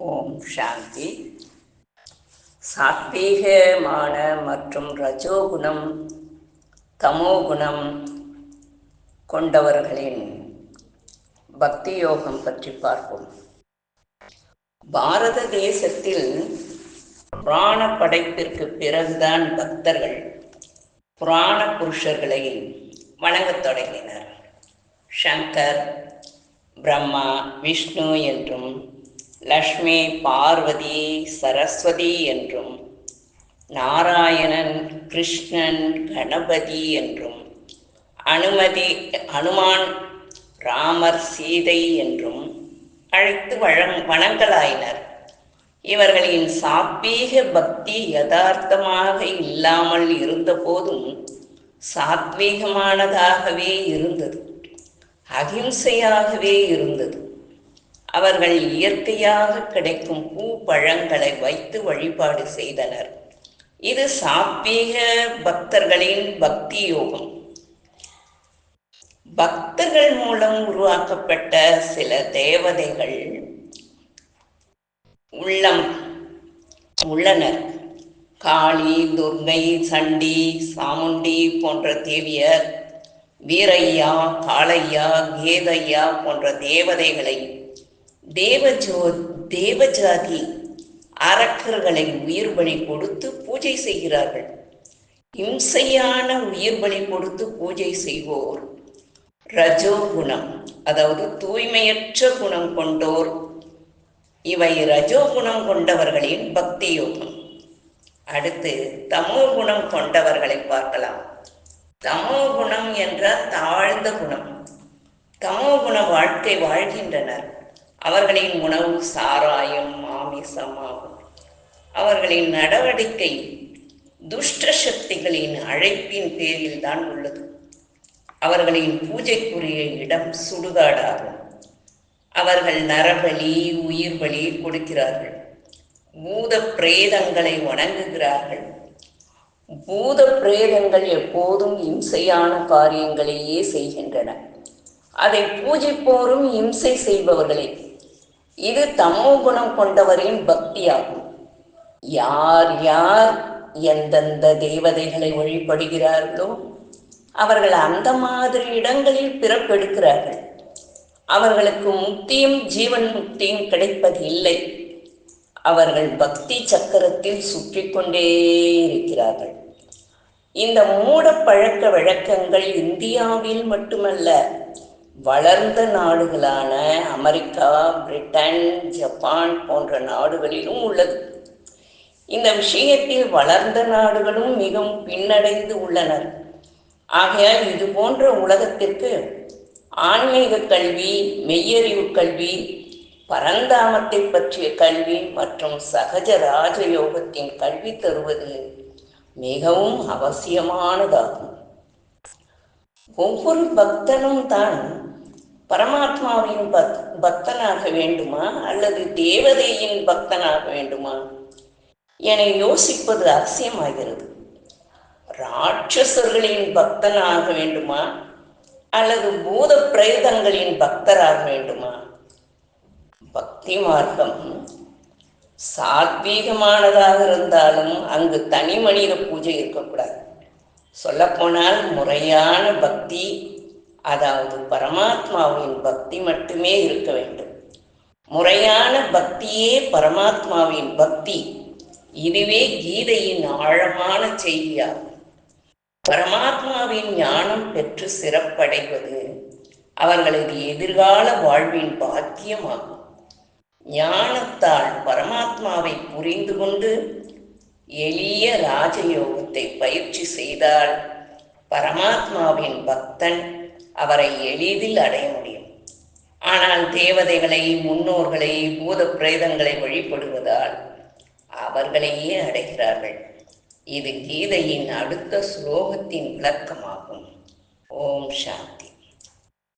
ஓம் சாந்தி. சாத்வீகமான மற்றும் ரஜோகுணம் தமோகுணம் கொண்டவர்களின் பக்தி யோகம் பற்றி பார்ப்போம். பாரத தேசத்தில் புராண படைப்பிற்கு பிறகுதான் பக்தர்கள் புராண புருஷர்களை வணங்கத் தொடங்கினர். சங்கர் பிரம்மா விஷ்ணு என்றும் லக்ஷ்மி பார்வதி சரஸ்வதி என்றும் நாராயணன் கிருஷ்ணன் கணபதி என்றும் அனுமதி அனுமான் ராமர் சீதை என்றும் அழைத்து வழங் வணங்கலாயினர். இவர்களின் சாத்வீக பக்தி யதார்த்தமாக இல்லாமல் இருந்தபோதும் சாத்வீகமானதாகவே இருந்தது. அகிம்சையாகவே இருந்தது. அவர்கள் இயற்கையாக கிடைக்கும் பூ பழங்களை வைத்து வழிபாடு செய்தனர். இது சாத்வீக பக்தர்களின் பக்தி யோகம். பக்தர்கள் மூலம் உருவாக்கப்பட்ட சில தேவதைகள் உள்ளம் உள்ளனர். காளி துர்கை சண்டி சாமுண்டி போன்ற தேவியர் வீரையா காளையா கேதையா போன்ற தேவதைகளை தேவஜோ தேவஜாதி அரக்கர்களை உயிர் பலி கொடுத்து பூஜை செய்கிறார்கள். இம்சையான உயிர் பலி கொடுத்து பூஜை செய்வோர். ரஜோகுணம் அதாவது தூய்மையற்ற குணம் கொண்டோர். இவை ரஜோகுணம் கொண்டவர்களின் பக்தி யோகம் அடுத்து தமோ குணம் கொண்டவர்களை பார்க்கலாம். தமோ குணம் என்ற தாழ்ந்த குணம். தமோ குண வாழ்க்கை வாழ்கின்றனர். அவர்களின் உணவு சாராயம் மாமிசமாகும். அவர்களின் நடவடிக்கை துஷ்ட சக்திகளின் அழைப்பின் பேரில் தான் உள்ளது. அவர்களின் பூஜைக்குரிய இடம் சுடுகாடாகும். அவர்கள் நரபலி உயிர் பலி கொடுக்கிறார்கள். பூத பிரேதங்களை வணங்குகிறார்கள். பூத பிரேதங்கள் எப்போதும் இம்சையான காரியங்களையே செய்கின்றன. அதை பூஜிப்போரும் இம்சை செய்பவர்களே. இது தமோ குணம் கொண்டவரின் பக்தியாகும். யார் யார் எந்தெந்த தேவதைகளை வழிபடுகிறார்களோ அவர்கள் அந்த மாதிரி இடங்களில் பிறப்பெடுக்கிறார்கள். அவர்களுக்கு முக்தியும் ஜீவன் முக்தியும் கிடைப்பது இல்லை. அவர்கள் பக்தி சக்கரத்தில் சுற்றி கொண்டே இருக்கிறார்கள். இந்த மூட பழக்க வழக்கங்கள் இந்தியாவில் மட்டுமல்ல வளர்ந்த நாடுகளான அமெரிக்கா பிரிட்டன் ஜப்பான் போன்ற நாடுகளிலும் உள்ளது. இந்த விஷயத்தில் வளர்ந்த நாடுகளும் மிகவும் பின்னடைந்து உள்ளனர் ஆகையால் இது போன்ற உலகத்திற்கு ஆன்மீக கல்வி மெய்யறிவு கல்வி பரந்தாமத்தை பற்றிய கல்வி மற்றும் சகஜ ராஜயோகத்தின் கல்வி தருவது மிகவும் அவசியமானதாகும். ஒவ்வொரு பக்தனும் தான் பரமாத்மாவின் பக் பக்தனாக வேண்டுமா அல்லது தேவதையின் பக்தனாக வேண்டுமா? என யோசிப்பது அவசியமாகிறது. ராட்சசர்களின் பக்தனாக வேண்டுமா? அல்லது பூத பிரேதங்களின் பக்தராக வேண்டுமா? பக்தி மார்க்கம் சாத்வீகமானதாக இருந்தாலும் அங்கு தனி மனித பூஜை இருக்கக்கூடாது. சொல்லப்போனால் முறையான பக்தி அதாவது பரமாத்மாவின் பக்தி மட்டுமே இருக்க வேண்டும். முறையான பக்தியே பரமாத்மாவின் பக்தி. இதுவே கீதையின் ஆழமான செய்தியாகும். பரமாத்மாவின் ஞானம் பெற்று சிறப்படைவது அவர்களது எதிர்கால வாழ்வின் பாக்கியமாகும். ஞானத்தால் பரமாத்மாவை புரிந்து கொண்டு எளிய ராஜயோகத்தை பயிற்சி செய்தால் பரமாத்மாவின் பக்தன் அவரை எளிதில் அடைய முடியும். ஆனால் தேவதைகளை முன்னோர்களை பூத பிரேதங்களை வழிபடுவதால் அவர்களையே அடைகிறார்கள். இது கீதையின் அடுத்த ஸ்லோகத்தின் விளக்கமாகும். ஓம் சாந்தி.